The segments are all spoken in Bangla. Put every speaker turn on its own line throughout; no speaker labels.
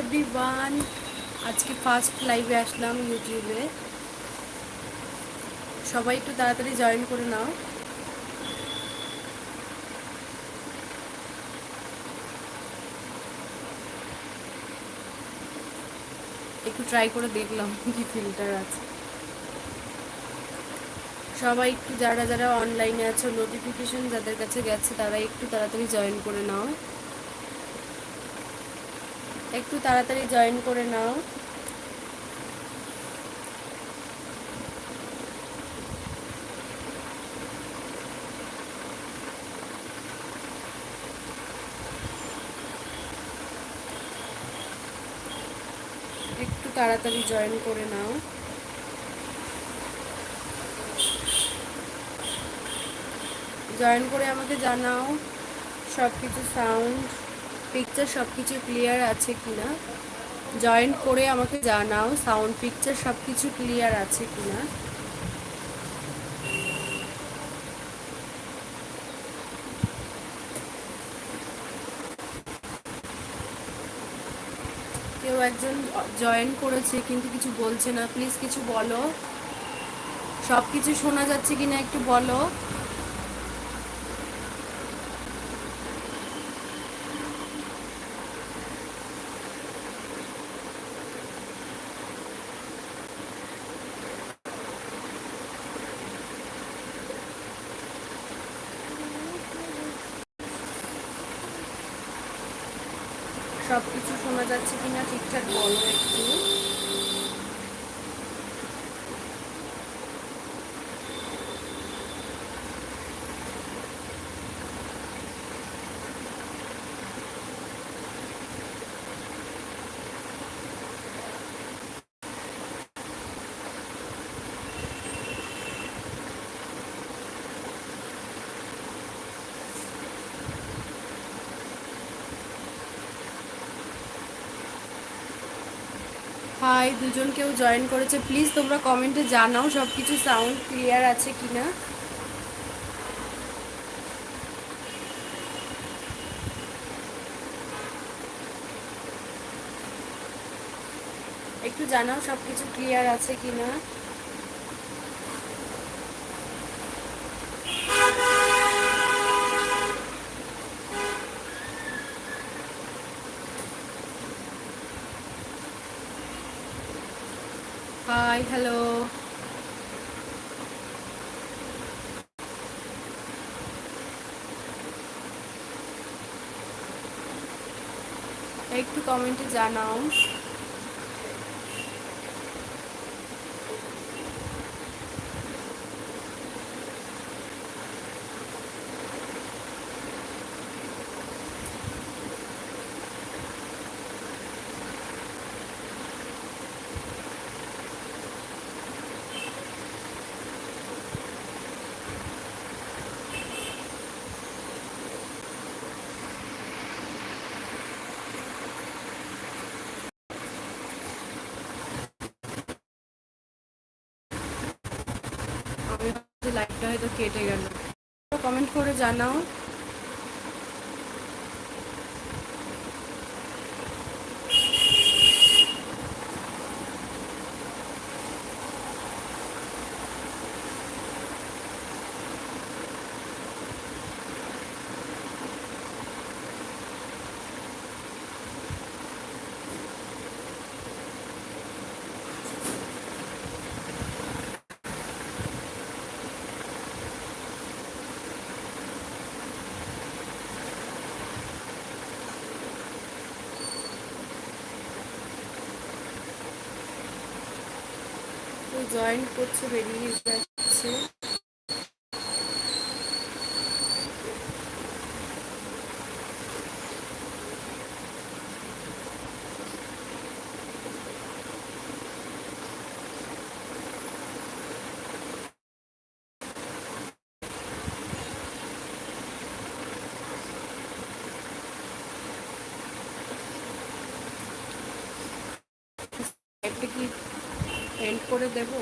এভরিওয়ান আজকে ফার্স্ট লাইভে আসলাম ইউটিউবে সবাই একটু তাড়াতাড়ি জয়েন করে নাও। একটু ট্রাই করে দেখলাম কি ফিল্টার আছে। সবাই একটু যারা যারা অনলাইনে আছো নোটিফিকেশন যাদের কাছে গেছে, তারা একটু তাড়াতাড়ি জয়েন করে নাও। একটু তাড়াতাড়ি জয়েন করে নাও। একটু তাড়াতাড়ি জয়েন করে নাও। জয়েন করে আমাকে জানাও সব কিছু সাউন্ড পিকচার সব কিছু ক্লিয়ার আছে কি না জয়েন করে আমাকে জানাও সাউন্ড পিকচার সব কিছু ক্লিয়ার আছে কি না কেউ একজন জয়েন করেছে কিন্তু কিছু বলছে না। প্লিজ কিছু বলো। সব কিছু শোনা যাচ্ছে কিনা একটু বলো সব কিছু শোনা যাচ্ছে কিনা ঠিকঠাক বলো একটু। হাই, দুজন কেউ জয়েন করেছে। প্লিজ তোমরা কমেন্টে জানাও সব কিছু সাউন্ড ক্লিয়ার আছে কিনা। একটু জানাও সব কিছু ক্লিয়ার আছে কিনা। হাই হ্যালো একটু কমেন্টে জানাও। হয়তো কেটে গেল। কমেন্ট করে জানাও। জয়েন করছে বেরিয়ে যাচ্ছে একটা কি এন্ড করে দেব?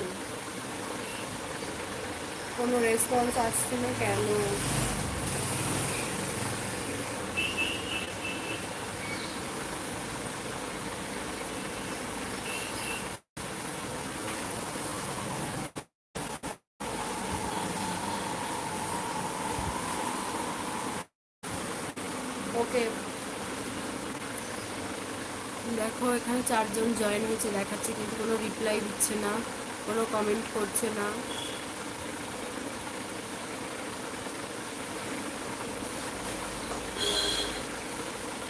কোনো রেসপন্স আসছে না কেন ওকে দেখো এখানে চারজন জয়েন হয়েছে, দেখাচ্ছে কিন্তু কোনো রিপ্লাই দিচ্ছে না, কোনো কমেন্ট করছে না।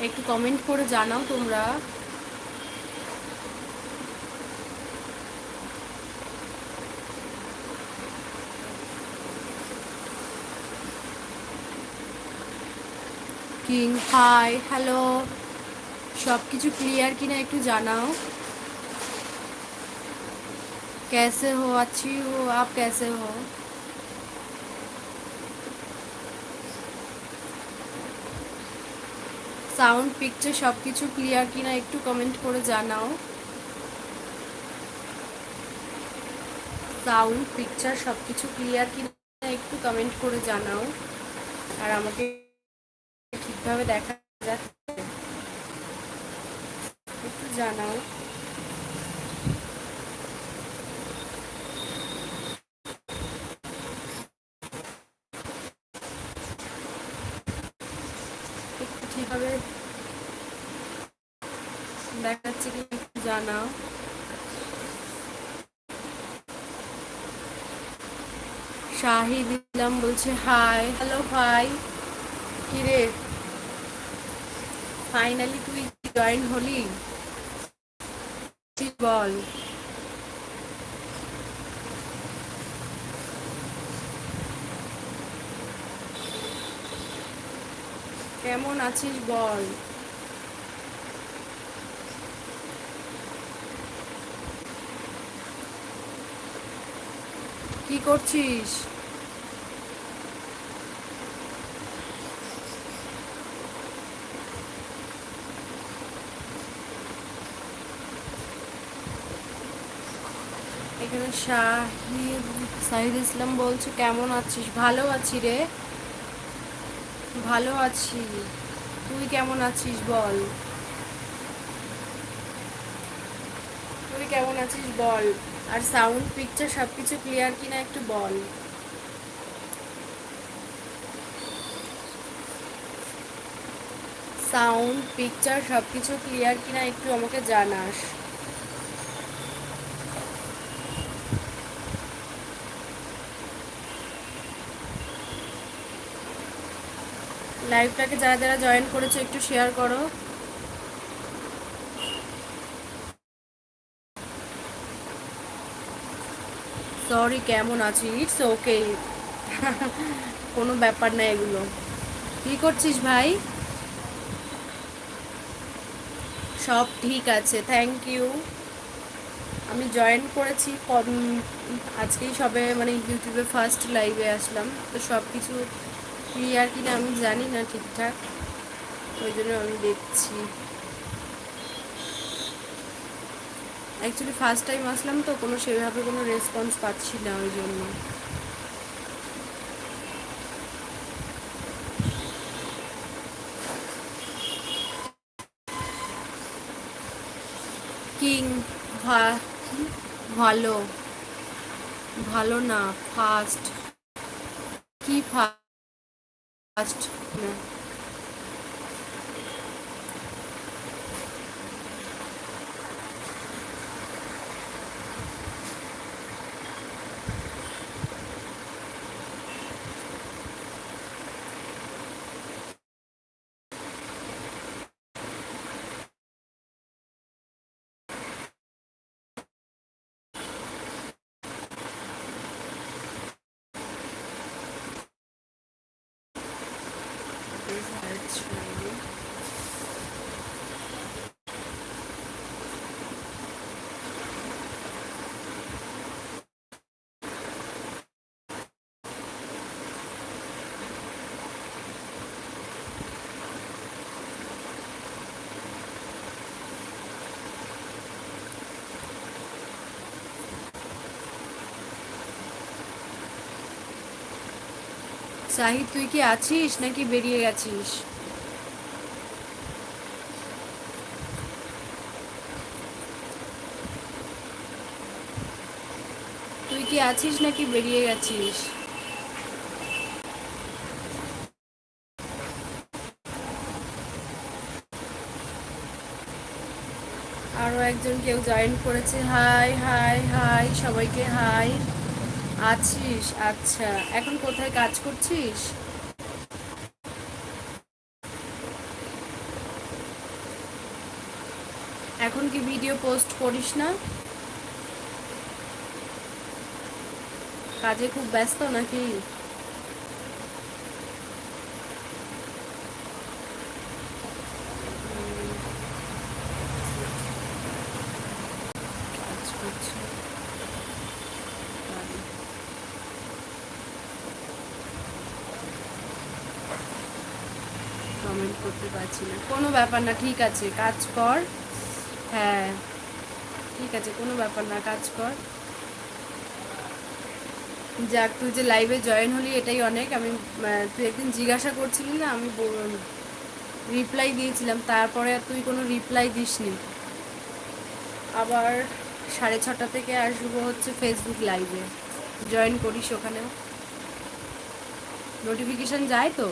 একটু কমেন্ট করে জানাও তোমরা। কিং হাই হ্যালো সব কিছু ক্লিয়ার কিনা একটু জানাও कैसे हो अच्छी हो आप कैसे हो সাউন্ড পিকচার সব কিছু ক্লিয়ার কিনা একটু কমেন্ট করে জানাও সাউন্ড পিকচার সব কিছু ক্লিয়ার কিনা একটু কমেন্ট করে জানাও আর আমাকে ঠিকভাবে দেখা যাচ্ছে একটু জানাও। দেখাচ্ছে কি জানাও। শাহিদ ইসলাম বলছে, হাই, হ্যালো ভাই কিরে? ফাইনালি তুই জয়েন হলি? তুই বল। কেমন আছিস বল। কি করছিস এখানে শাহিদ সাহিদ ইসলাম বলছে, কেমন আছিস? ভালো আছি রে। ভালো আছি। তুই কেমন আছিস বল? তুই কেমন আছিস বল? আর সাউন্ড পিকচার সব কিছু ক্লিয়ার কিনা একটু বল। সাউন্ড পিকচার সব কিছু ক্লিয়ার কিনা একটু আমাকে জানাস। লাইভটাকে যারা যারা জয়েন করেছ, একটু শেয়ার করো। সরি কেমন আছি? ইটস ওকে কোনো ব্যাপার না এগুলো। কি করছিস ভাই? সব ঠিক আছে থ্যাংক ইউ আমি জয়েন করেছি আজকেই সবে মানে ইউটিউবে ফার্স্ট লাইভে আসলাম। তো সব কিছু ক্লিয়ার কিনা আমি জানি না ঠিকঠাক। ওই জন্য আমি দেখছি। অ্যাকচুয়ালি ফার্স্ট টাইম আসলাম তো, কোনো সেভাবে কোনো রেসপন্স পাচ্ছি না ওই জন্য। কিং ভালো। ভালো না ফার্স্ট কি ফার্স্ট না is hard সাহিদ, তুই কি আছিস নাকি বেরিয়ে গেছিস? তুই কি আছিস নাকি বেরিয়ে গেছিস? আরও একজন কেউ জয়েন করেছে। হাই হাই হাই সবাইকে হাই আছিস? আচ্ছা। এখন কোথায় কাজ করছিস? এখন কি ভিডিও পোস্ট করিস না? কাজে খুব ব্যস্ত নাকি কাজ করছে কমেন্ট করতে পারছি না। কোনো ব্যাপার না, ঠিক আছে, কাজ কর। হ্যাঁ ঠিক আছে, কোনো ব্যাপার না, কাজ কর। যাক, তুই যে লাইভে জয়েন হলি, এটাই অনেক। আমি তুই একদিন জিজ্ঞাসা করছিলি না, আমি রিপ্লাই দিয়েছিলাম। তারপরে আর তুই কোনো রিপ্লাই দিসনি। আবার সাড়ে ছটা থেকে আসব হচ্ছে ফেসবুক লাইভে জয়েন করিস ওখানেও। নোটিফিকেশন যায় তো?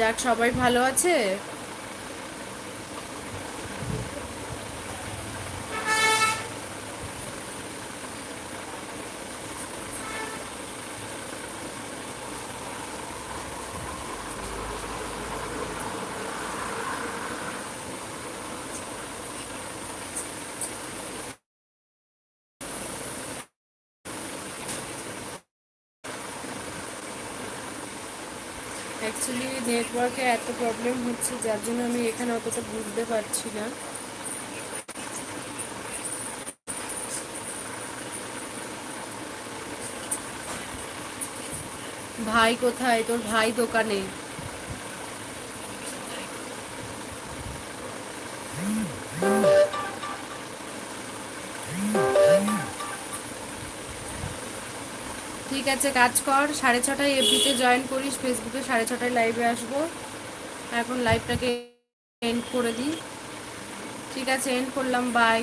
যাক সবাই ভালো আছে? অ্যাকচুয়ালি নেটওয়ার্কে এত প্রবলেম হচ্ছে, যার জন্য আমি এখানে অতটা বুঝতে পারছি না। ভাই কোথায়? তোর ভাই দোকানে? আছে কাজ কর। সাড়ে ছটায় এফবিতে জয়েন করিস ফেসবুকে সাড়ে ছটায় লাইভে আসব। এখন লাইভটাকে এন্ড করে দিই। ঠিক আছে এন্ড করলাম বাই